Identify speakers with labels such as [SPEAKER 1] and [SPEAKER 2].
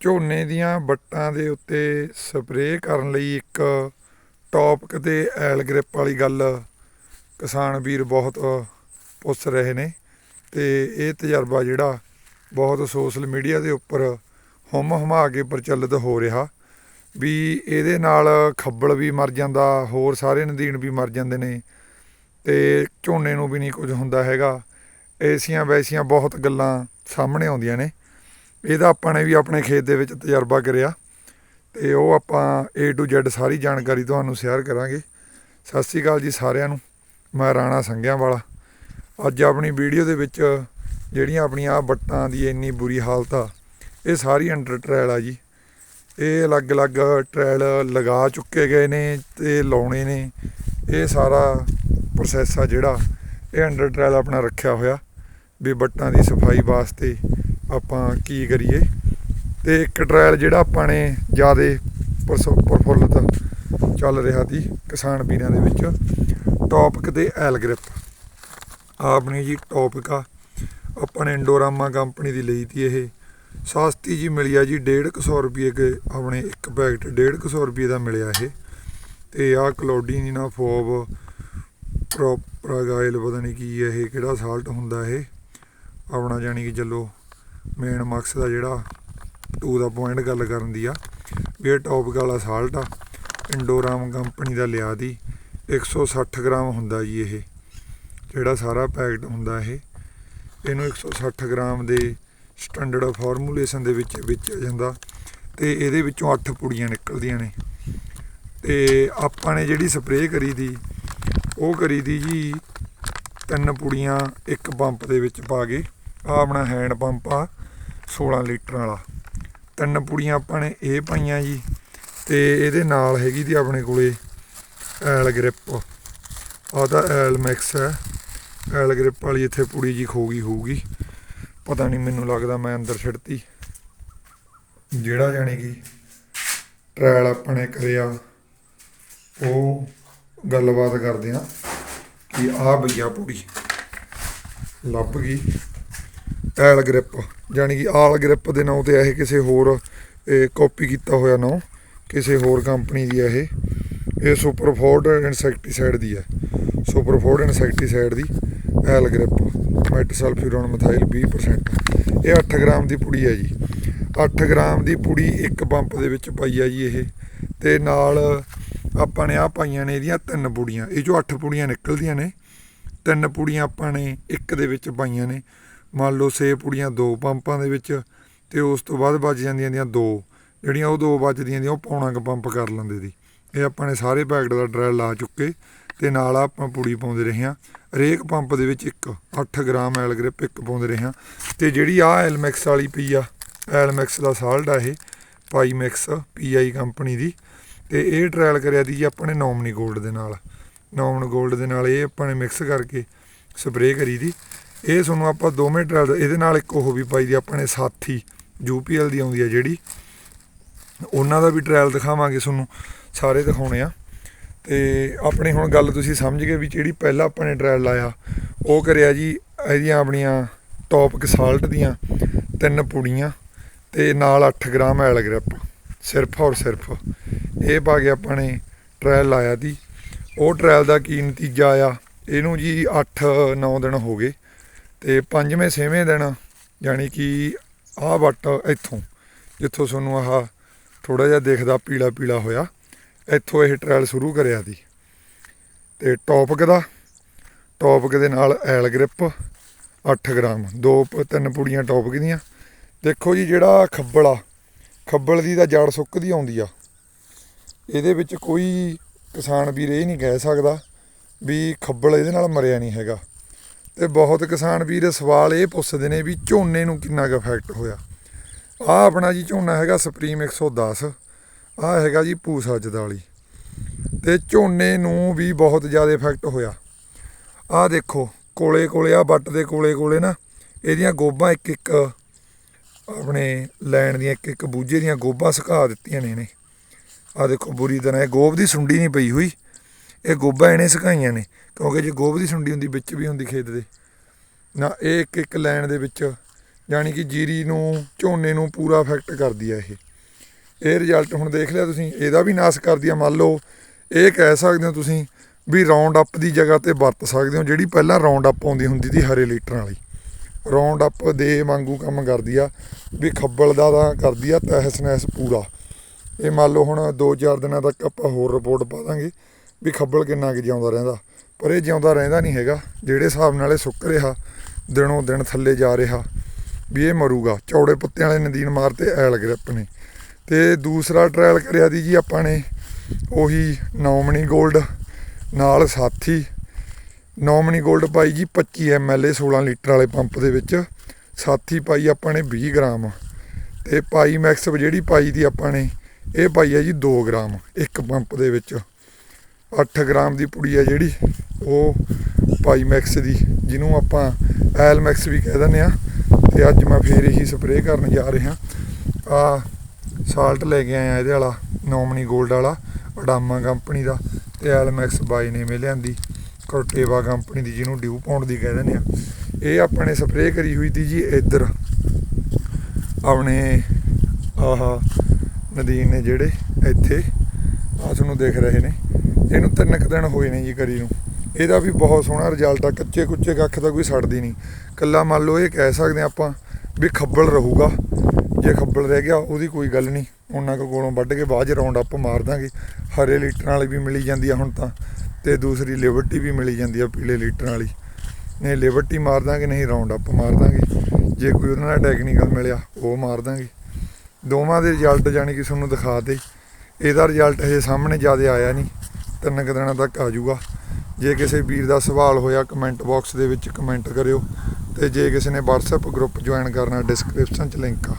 [SPEAKER 1] ਝੋਨੇ ਦੀਆਂ ਵੱਟਾਂ ਦੇ ਉੱਤੇ ਸਪਰੇਅ ਕਰਨ ਲਈ ਇੱਕ ਟੌਪਕ ਤੇ ਐਲ ਗ੍ਰਿਪ ਵਾਲੀ ਗੱਲ ਕਿਸਾਨ ਵੀਰ ਬਹੁਤ ਪੁੱਛ ਰਹੇ ਨੇ ਤੇ ਇਹ ਤਜਰਬਾ ਜਿਹੜਾ ਬਹੁਤ ਸੋਸ਼ਲ ਮੀਡੀਆ ਦੇ ਉੱਪਰ ਹੁਮ ਹੁਮਾ ਕੇ ਪ੍ਰਚਲਿਤ ਹੋ ਰਿਹਾ ਵੀ ਇਹਦੇ ਨਾਲ ਖੱਬਲ ਵੀ ਮਰ ਜਾਂਦਾ, ਹੋਰ ਸਾਰੇ ਨਦੀਨ ਵੀ ਮਰ ਜਾਂਦੇ ਨੇ ਤੇ ਝੋਨੇ ਨੂੰ ਵੀ ਨਹੀਂ ਕੁਝ ਹੁੰਦਾ ਹੈਗਾ। ਐਸੀਆਂ ਵੈਸੀਆਂ ਬਹੁਤ ਗੱਲਾਂ ਸਾਹਮਣੇ ਆਉਂਦੀਆਂ ਨੇ। ਇਹਦਾ ਆਪਾਂ ਨੇ ਵੀ ਆਪਣੇ ਖੇਤ ਦੇ ਵਿੱਚ ਤਜਰਬਾ ਕਰਿਆ ਤੇ ਉਹ ਆਪਾਂ A to Z ਸਾਰੀ ਜਾਣਕਾਰੀ ਤੁਹਾਨੂੰ ਸ਼ੇਅਰ ਕਰਾਂਗੇ। ਸਤਿ ਸ਼੍ਰੀ ਅਕਾਲ ਜੀ ਸਾਰਿਆਂ ਨੂੰ, ਮੈਂ ਰਾਣਾ ਸੰਘਿਆਂ ਵਾਲਾ ਅੱਜ ਆਪਣੀ ਵੀਡੀਓ ਦੇ ਵਿੱਚ ਜਿਹੜੀਆਂ ਆਪਣੀਆਂ ਆਹ ਵੱਟਾਂ ਦੀ ਇੰਨੀ ਬੁਰੀ ਹਾਲਤ ਆ, ਇਹ ਸਾਰੀ ਅੰਡਰ ਟ੍ਰਾਇਲ ਆ ਜੀ। ਇਹ ਅਲੱਗ-ਅਲੱਗ ਟ੍ਰਾਇਲ ਲਗਾ ਚੁੱਕੇ ਗਏ ਨੇ ਤੇ ਲਾਉਣੇ ਨੇ। ਇਹ ਸਾਰਾ ਪ੍ਰੋਸੈਸ ਆ ਜਿਹੜਾ, ਇਹ ਅੰਡਰ ਟ੍ਰਾਇਲ ਆਪਣਾ ਰੱਖਿਆ ਹੋਇਆ ਵੀ ਵੱਟਾਂ ਦੀ ਸਫ਼ਾਈ ਵਾਸਤੇ ਆਪਾਂ ਕੀ ਕਰੀਏ? ਤੇ ਇੱਕ ਟ੍ਰਾਇਲ ਜਿਹੜਾ ਆਪਾਂ ਨੇ ਜਿਆਦੇ ਪ੍ਰਫੁੱਲਤ ਚੱਲ ਰਿਹਾ ਸੀ ਕਿਸਾਨ ਵੀਰਾਂ ਦੇ ਵਿੱਚ ਟੌਪਿਕ ਤੇ ਐਲ ਗ੍ਰਿਪ ਆਪਣੀ ਜੀ ਟੌਪਿਕ ਆ, ਆਪਾਂ ਨੇ ਇੰਡੋਰਾਮਾ ਕੰਪਨੀ ਦੀ ਲਈ ਤੀ ਇਹ। ਸਸਤੀ ਜੀ ਮਿਲੀ ਆ ਜੀ 150 ਰੁਪਏ ਕੇ ਆਪਣੇ ਇੱਕ ਪੈਕਟ 150 ਰੁਪਏ ਦਾ ਮਿਲਿਆ ਇਹ। ਤੇ ਆਹ ਕਲੋਡੀਨ ਨਾ ਫੋਬ ਪ੍ਰੋਪਰਾਗਾਇਲ ਪਤਾ ਨਹੀਂ ਕੀ ਇਹ, ਕਿਹੜਾ ਸਾਲਟ ਹੁੰਦਾ ਇਹ। ਆਪਣਾ ਜਾਨੀ ਕਿ ਚੱਲੋ ਮੇਨ ਮਕਸਦ ਆ ਜਿਹੜਾ ਟੂ ਦਾ ਪੁਆਇੰਟ ਗੱਲ ਕਰਨ ਦੀ ਆ, ਵੀ ਇਹ ਟੌਪਿਕ ਵਾਲਾ ਸਾਲਟ ਆ ਇੰਡੋਰਾਮ ਕੰਪਨੀ ਦਾ ਲਿਆ ਦੀ 160 ਗ੍ਰਾਮ ਹੁੰਦਾ ਜੀ ਇਹ, ਜਿਹੜਾ ਸਾਰਾ ਪੈਕਟ ਹੁੰਦਾ ਇਹ, ਇਹਨੂੰ 160 ਗ੍ਰਾਮ ਦੇ ਸਟੈਂਡਰਡ ਫਾਰਮੂਲੇਸ਼ਨ ਦੇ ਵਿੱਚ ਵਿੱਚ ਜਾਂਦਾ, ਤੇ ਇਹਦੇ ਵਿੱਚੋਂ 8 ਪੁੜੀਆਂ ਨਿਕਲਦੀਆਂ ਨੇ, ਤੇ ਆਪਾਂ ਨੇ ਜਿਹੜੀ ਸਪਰੇਅ ਕਰੀ ਦੀ, ਉਹ ਕਰੀ ਦੀ ਜੀ ਤਿੰਨ ਪੁੜੀਆਂ ਇੱਕ ਪੰਪ ਦੇ ਵਿੱਚ ਪਾ ਕੇ ਆ ਆਪਣਾ ਹੈਂਡ ਪੰਪ ਆ 16 ਲੀਟਰ ਵਾਲਾ। ਤਿੰਨ ਪੁੜੀਆਂ ਆਪਾਂ ਨੇ ਇਹ ਪਾਈਆਂ ਜੀ, ਤੇ ਇਹਦੇ ਨਾਲ ਹੈਗੀ ਦੀ ਆਪਣੇ ਕੋਲੇ ਐਲ ਗ੍ਰਿਪ। ਆ ਤਾਂ ਐਲ ਮਿਕਸ ਹੈ। ਐਲ ਗ੍ਰਿਪ ਵਾਲੀ ਇੱਥੇ ਪੁੜੀ ਜੀ ਖੋ ਗਈ ਹੋਊਗੀ। ਪਤਾ ਨਹੀਂ ਮੈਨੂੰ ਲੱਗਦਾ ਮੈਂ ਅੰਦਰ ਛੱਡਤੀ ਜਿਹੜਾ ਜਾਣੀ ਕਿ ਟ੍ਰਾਇਲ ਆਪਾਂ ਨੇ ਕਰਿਆ, ਉਹ ਗੱਲਬਾਤ ਕਰਦੇ ਆ ਕਿ ਆ ਬਈਆ ਪੁੜੀ ਲੱਭ ਗਈ। ਐਲ ਗ੍ਰਿਪ, ਜਾਣੀ ਕਿ ਆਲ ਗ੍ਰਿਪ ਦੇ ਨਾਂ ਤੇ ਇਹ ਕਿਸੇ ਹੋਰ ਕਾਪੀ ਕੀਤਾ ਹੋਇਆ ਨਾਂ, ਕਿਸੇ ਹੋਰ ਕੰਪਨੀ ਦੀ ਹੈ ਇਹ। ਇਹ ਸੁਪਰਫੋਰਡ ਇਨਸੈਕਟੀਸਾਈਡ ਦੀ ਹੈ। ਸੁਪਰਫੋਰਡ ਇਨਸੈਕਟੀਸਾਈਡ ਦੀ ਐਲ ਗ੍ਰਿਪ, ਮੈਟਸਲਫਿਊਰਨ ਮਿਥਾਈਲ 20% ਇਹ 8 ਗ੍ਰਾਮ ਦੀ ਪੁੜੀ ਹੈ ਜੀ। 8 ਗ੍ਰਾਮ ਦੀ ਪੁੜੀ ਇੱਕ ਪੰਪ ਦੇ ਵਿੱਚ ਪਾਈ ਆ ਜੀ ਇਹ। ਤੇ ਨਾਲ ਆਪਾਂ ਨੇ ਆ ਪਾਈਆਂ ਨੇ ਇਹਦੀਆਂ ਤਿੰਨ ਪੁੜੀਆਂ। ਇਹ ਜੋ 8 ਪੁੜੀਆਂ ਨਿਕਲਦੀਆਂ ਨੇ। ਤਿੰਨ ਪੁੜੀਆਂ ਆਪਾਂ ਨੇ ਇੱਕ ਦੇ ਵਿੱਚ ਪਾਈਆਂ ਨੇ। ਮੰਨ ਲਓ ਸੇ ਪੁੜੀਆਂ ਦੋ ਪੰਪਾਂ ਦੇ ਵਿੱਚ ਤੇ ਉਸ ਤੋਂ ਬਾਅਦ ਬਚ ਜਾਂਦੀਆਂ ਦੀਆਂ ਦੋ, ਜਿਹੜੀਆਂ ਉਹ ਦੋ ਬਚਦੀਆਂ ਦੀਆਂ, ਉਹ ਪੌਣਾ ਕ ਪੰਪ ਕਰ ਲੈਂਦੇ ਦੀ ਇਹ ਆਪਾਂ ਨੇ ਸਾਰੇ ਪੈਕਟ ਦਾ ਡਰੈਲ ਲਾ ਚੁੱਕੇ ਤੇ ਨਾਲ ਆਪਾਂ ਪੁੜੀ ਪਾਉਂਦੇ ਰਹੇ ਹਾਂ। ਹਰੇਕ ਪੰਪ ਦੇ ਵਿੱਚ ਇੱਕ 8 ਗ੍ਰਾਮ ਐਲ ਗ੍ਰਿਪ ਇੱਕ ਪਾਉਂਦੇ ਰਹੇ ਹਾਂ। ਤੇ ਜਿਹੜੀ ਆ ਐਲਮੈਕਸ ਵਾਲੀ ਪਈ ਆ, ਐਲਮੈਕਸ ਦਾ ਸਾਲਟ ਆ ਇਹ ਪਾਈ ਮਿਕਸ ਪੀਆਈ ਕੰਪਨੀ ਦੀ। ਤੇ ਇਹ ਟ੍ਰਾਇਲ ਕਰਿਆ ਦੀ ਜੀ ਆਪਣੇ ਨੋਮਨੀ ਗੋਲਡ ਦੇ ਨਾਲ। ਨੋਮਨ ਗੋਲਡ ਦੇ ਨਾਲ ਇਹ ਆਪਾਂ ਨੇ ਮਿਕਸ ਕਰਕੇ ਸਪਰੇਅ ਕਰੀ ਦੀ। ਇਹ ਤੁਹਾਨੂੰ ਆਪਾਂ ਦੋਵੇਂ ਟ੍ਰਾਇਲ ਇਹਦੇ ਨਾਲ ਇੱਕ ਉਹ ਵੀ ਪਾਈ ਦੀ ਆਪਾਂ ਨੇ ਸਾਥੀ ਯੂਪੀਐਲ ਦੀ ਆਉਂਦੀ ਹੈ ਜਿਹੜੀ। ਉਹਨਾਂ ਦਾ ਵੀ ਟ੍ਰਾਇਲ ਦਿਖਾਵਾਂਗੇ ਤੁਹਾਨੂੰ, ਸਾਰੇ ਦਿਖਾਉਣੇ ਆ। ਤੇ ਆਪਣੀ ਹੁਣ ਗੱਲ ਤੁਸੀਂ ਸਮਝ ਗਏ ਵੀ ਜਿਹੜੀ ਪਹਿਲਾਂ ਆਪਾਂ ਨੇ ਟ੍ਰਾਇਲ ਲਾਇਆ, ਉਹ ਕਰਿਆ ਜੀ ਇਹਦੀਆਂ ਆਪਣੀਆਂ ਟੌਪਿਕ ਕਸਾਲਟ ਦੀਆਂ ਤਿੰਨ ਪੁੜੀਆਂ ਤੇ ਨਾਲ 8 ਗ੍ਰਾਮ ਐਲ ਗ੍ਰਿਪ, ਸਿਰਫ ਔਰ ਸਿਰਫ। ਇਹ ਪਾ ਕੇ ਆਪਾਂ ਨੇ ਟ੍ਰਾਇਲ ਲਾਇਆ ਦੀ ਉਹ ਟ੍ਰਾਇਲ ਦਾ ਕੀ ਨਤੀਜਾ ਆਇਆ? ਇਹਨੂੰ ਜੀ 8-9 ਦਿਨ ਹੋ ਗਏ। ਤੇ ਪੰਜਵੇਂ, ਛੇਵੇਂ ਦਿਨ ਯਾਨੀ ਕਿ ਆਹ ਵੱਟ ਇੱਥੋਂ, ਜਿੱਥੋਂ ਤੁਹਾਨੂੰ ਆਹ ਥੋੜਾ ਜਿਹਾ ਦੇਖਦਾ ਪੀਲਾ ਪੀਲਾ ਹੋਇਆ, ਇੱਥੋਂ ਇਹ ਟ੍ਰਾਇਲ ਸ਼ੁਰੂ ਕਰਿਆ ਦੀ ਤੇ ਟੌਪਿਕ ਦਾ, ਟੌਪਿਕ ਦੇ ਨਾਲ ਐਲ ਗ੍ਰਿਪ 8 ਗ੍ਰਾਮ, ਦੋ ਪ- ਤਿੰਨ ਪੁੜੀਆਂ ਟੌਪਿਕ ਦੀਆਂ। ਦੇਖੋ ਜੀ ਜਿਹੜਾ ਖੱਬਲ ਆ, ਖੱਬਲ ਦੀ ਤਾਂ ਜੜ ਸੁੱਕਦੀ ਆਉਂਦੀ ਆ। ਇਹਦੇ ਵਿੱਚ ਕੋਈ ਕਿਸਾਨ ਵੀਰ ਇਹ ਨਹੀਂ ਕਹਿ ਸਕਦਾ ਵੀ ਖੱਬਲ ਇਹਦੇ ਨਾਲ ਮਰਿਆ ਨਹੀਂ ਹੈਗਾ। ਤੇ ਬਹੁਤ ਕਿਸਾਨ ਵੀਰ ਸਵਾਲ ਇਹ ਪੁੱਛਦੇ ਨੇ ਵੀ ਝੋਨੇ ਨੂੰ ਕਿੰਨਾ ਕੁ ਇਫੈਕਟ ਹੋਇਆ? ਆ ਆਪਣਾ ਜੀ ਝੋਨਾ ਹੈਗਾ ਸੁਪਰੀਮ 110 ਆ ਹੈਗਾ ਜੀ ਪੂਸਾ ਜਦਾਲੀ ਤੇ ਝੋਨੇ ਨੂੰ ਵੀ ਬਹੁਤ ਜ਼ਿਆਦਾ ਇਫੈਕਟ ਹੋਇਆ। ਆ ਦੇਖੋ, ਕੋਲੇ ਕੋਲੇ ਆ ਬੱਟ ਦੇ ਕੋਲੇ ਕੋਲੇ ਨਾ, ਇਹਦੀਆਂ ਗੋਬਾਂ ਇੱਕ ਇੱਕ, ਆਪਣੇ ਲੈਣ ਦੀਆਂ ਇੱਕ ਇੱਕ ਬੂਝੇ ਦੀਆਂ ਗੋਬਾਂ ਸੁਕਾ ਦਿੱਤੀਆਂ ਨੇ ਇਹਨੇ। ਆ ਦੇਖੋ ਬੁਰੀ ਤਰ੍ਹਾਂ, ਇਹ ਗੋਬ ਦੀ ਸੁੰਡੀ ਨਹੀਂ ਪਈ ਹੋਈ। ਇਹ ਗੋਬਾਂ ਇਹਨੇ ਸੁਕਾਈਆਂ ਨੇ, ਕਿਉਂਕਿ ਜੇ ਗੋਬ ਦੀ ਸੁੰਡੀ ਹੁੰਦੀ, ਵਿੱਚ ਵੀ ਹੁੰਦੀ ਖੇਤ ਦੇ। ਨਾ, ਇਹ ਇੱਕ ਇੱਕ ਲਾਈਨ ਦੇ ਵਿੱਚ ਯਾਨੀ ਕਿ ਜੀਰੀ ਨੂੰ, ਝੋਨੇ ਨੂੰ ਪੂਰਾ ਇਫੈਕਟ ਕਰਦੀ ਆ ਇਹ। ਇਹ ਰਿਜ਼ਲਟ ਹੁਣ ਦੇਖ ਲਿਆ ਤੁਸੀਂ, ਇਹਦਾ ਵੀ ਨਾਸ ਕਰਦੀ ਆ। ਮੰਨ ਲਓ, ਇਹ ਕਹਿ ਸਕਦੇ ਹੋ ਤੁਸੀਂ ਵੀ ਰਾਉਂਡ ਅਪ ਦੀ ਜਗ੍ਹਾ ਤੇ ਵਰਤ ਸਕਦੇ ਹੋ, ਜਿਹੜੀ ਪਹਿਲਾਂ ਰਾਉਂਡ ਅਪ ਆਉਂਦੀ ਹੁੰਦੀ ਸੀ ਹਰੇ ਲੀਟਰਾਂ ਵਾਲੀ। ਰਾਉਂਡ ਅਪ ਦੇ ਵਾਂਗੂ ਕੰਮ ਕਰਦੀ ਆ, ਵੀ ਖੱਬਲ ਦਾ ਤਾਂ ਕਰਦੀ ਆ ਤਹਿਸ ਨਹਿਸ ਪੂਰਾ। ਇਹ ਮੰਨ ਲਓ ਹੁਣ 2-4 ਦਿਨਾਂ ਤੱਕ ਆਪਾਂ ਹੋਰ ਰਿਪੋਰਟ ਪਾ ਦਾਂਗੇ। ਵੀ ਖੱਬਲ ਕਿੰਨਾ ਕੁ ਜਿਉਂਦਾ ਰਹਿੰਦਾ। ਪਰ ਇਹ ਜਿਉਂਦਾ ਰਹਿੰਦਾ ਨਹੀਂ ਹੈਗਾ, ਜਿਹੜੇ ਹਿਸਾਬ ਨਾਲ ਇਹ ਸੁੱਕ ਰਿਹਾ, ਦਿਨੋਂ ਦਿਨ ਥੱਲੇ ਜਾ ਰਿਹਾ, ਵੀ ਇਹ ਮਰੂਗਾ। ਚੌੜੇ ਪੱਤਿਆਂ ਵਾਲੇ ਨਦੀਨ ਮਾਰਤੇ ਐਲ ਗ੍ਰਿਪ ਨੇ ਤੇ ਦੂਸਰਾ ਟ੍ਰਾਇਲ ਕਰਿਆ ਦੀ ਜੀ ਆਪਾਂ ਨੇ, ਉਹੀ ਨੌਮਣੀ 골ਡ ਨਾਲ ਸਾਥੀ। ਨੌਮਣੀ 골ਡ ਪਾਈ ਜੀ 25 ਐਮਐਲ 16 ਲੀਟਰ ਵਾਲੇ ਪੰਪ ਦੇ ਵਿੱਚ। ਸਾਥੀ ਪਾਈ ਆਪਾਂ ਨੇ 20 ਗ੍ਰਾਮ। ਤੇ ਪਾਈ ਮੈਕਸ ਜਿਹੜੀ ਪਾਈ ਦੀ ਆਪਾਂ ਨੇ, ਇਹ ਪਾਈ ਹੈ ਜੀ 2 ਗ੍ਰਾਮ ਇੱਕ ਪੰਪ ਦੇ ਵਿੱਚ। 8 ਗ੍ਰਾਮ ਦੀ ਪੁੜੀ ਹੈ ਜਿਹੜੀ, ਉਹ ਪਾਈ ਮੈਕਸ ਦੀ, ਜਿਹਨੂੰ ਆਪਾਂ ਐਲ ਮੈਕਸ ਵੀ ਕਹਿ ਦਿੰਦੇ ਆ। ਤੇ ਅੱਜ ਮੈਂ ਫੇਰ ਇਹੀ ਸਪਰੇਅ ਕਰਨ ਜਾ ਰਿਹਾ। ਆ ਸਾਲਟ ਲੈ ਕੇ ਆਇਆ ਇਹਦੇ ਵਾਲਾ, ਨੋਮਨੀ 골ਡ ਵਾਲਾ, ਅਡਾਮਾ ਕੰਪਨੀ ਦਾ, ਤੇ ਐਲ ਮੈਕਸ ਬਾਈ ਨੇ ਮੇ ਲਿਆਂਦੀ। ਕੋਟੇਵਾ ਕੰਪਨੀ ਦੀ, ਜਿਹਨੂੰ ਡਿਊ ਪਾਉਂਡ ਦੀ ਕਹਿ ਦਿੰਦੇ ਆ। ਇਹ ਆਪਾਂ ਨੇ ਸਪਰੇਅ ਕਰੀ ਹੋਈ ਤੀ ਜੀ ਇੱਧਰ। ਆਪਣੇ ਆਹ ਨਦੀਨ ਨੇ ਜਿਹੜੇ ਇੱਥੇ ਆ ਤੁਹਾਨੂੰ ਦੇਖ ਰਹੇ ਨੇ। ਇਹਨੂੰ ਤਿੰਨ ਕੁ ਦਿਨ ਹੋਏ ਨੇ ਜੀ ਕਰੀ ਨੂੰ। ਇਹਦਾ ਵੀ ਬਹੁਤ ਸੋਹਣਾ ਰਿਜ਼ਲਟ ਆ, ਕੱਚੇ ਕੁੱਚੇ ਕੱਖ ਤਾਂ ਕੋਈ ਸੜਦੀ ਨਹੀਂ। ਕੱਲਾ ਮੰਨ ਲਓ ਇਹ ਕਹਿ ਸਕਦੇ ਹਾਂ ਆਪਾਂ ਵੀ ਖੱਬਲ ਰਹੂਗਾ। ਜੇ ਖੱਬਲ ਰਹਿ ਗਿਆ, ਉਹਦੀ ਕੋਈ ਗੱਲ ਨਹੀਂ। ਉਹਨਾਂ ਕੋ ਕੋਲੋਂ ਵੱਢ ਕੇ ਬਾਅਦ ਚ ਰਾਉਂਡ ਅਪ ਮਾਰ ਦਾਂਗੇ। ਹਰੇ ਲੀਟਰਾਂ ਵਾਲੀ ਵੀ ਮਿਲੀ ਜਾਂਦੀ ਆ ਹੁਣ ਤਾਂ, ਤੇ ਦੂਸਰੀ ਲਿਬਰਟੀ ਵੀ ਮਿਲੀ ਜਾਂਦੀ ਆ ਪੀਲੇ ਲੀਟਰਾਂ ਵਾਲੀ। ਨਹੀਂ ਲਿਬਰਟੀ ਮਾਰ ਦਾਂਗੇ, ਨਹੀਂ ਰਾਉਂਡ ਅਪ ਮਾਰ ਦਾਂਗੇ। ਜੇ ਕੋਈ ਉਹਨਾਂ ਨਾਲ ਟੈਕਨੀਕਲ ਮਿਲਿਆ, ਉਹ ਮਾਰ ਦਾਂਗੇ। ਦੋਵਾਂ ਦੇ ਰਿਜ਼ਲਟ ਜਾਣੀ ਕਿ ਤੁਹਾਨੂੰ ਦਿਖਾ ਦੇ। ਇਹਦਾ ਰਿਜ਼ਲਟ ਹਜੇ ਸਾਹਮਣੇ ਜ਼ਿਆਦਾ ਆਇਆ ਨਹੀਂ। ਤਿੰਨ ਕੁ ਦਿਨਾਂ ਤੱਕ ਆ ਜਾਊਗਾ ਜੇ ਕਿਸੇ ਵੀਰ ਦਾ ਸਵਾਲ ਹੋਇਆ ਕਮੈਂਟ ਬਾਕਸ ਦੇ ਵਿੱਚ ਕਮੈਂਟ ਕਰਿਓ। ਤੇ ਜੇ ਕਿਸੇ ਨੇ WhatsApp ਗਰੁੱਪ ਜੁਆਇਨ ਕਰਨਾ ਡਿਸਕ੍ਰਿਪਸ਼ਨ 'ਚ ਲਿੰਕ ਆ।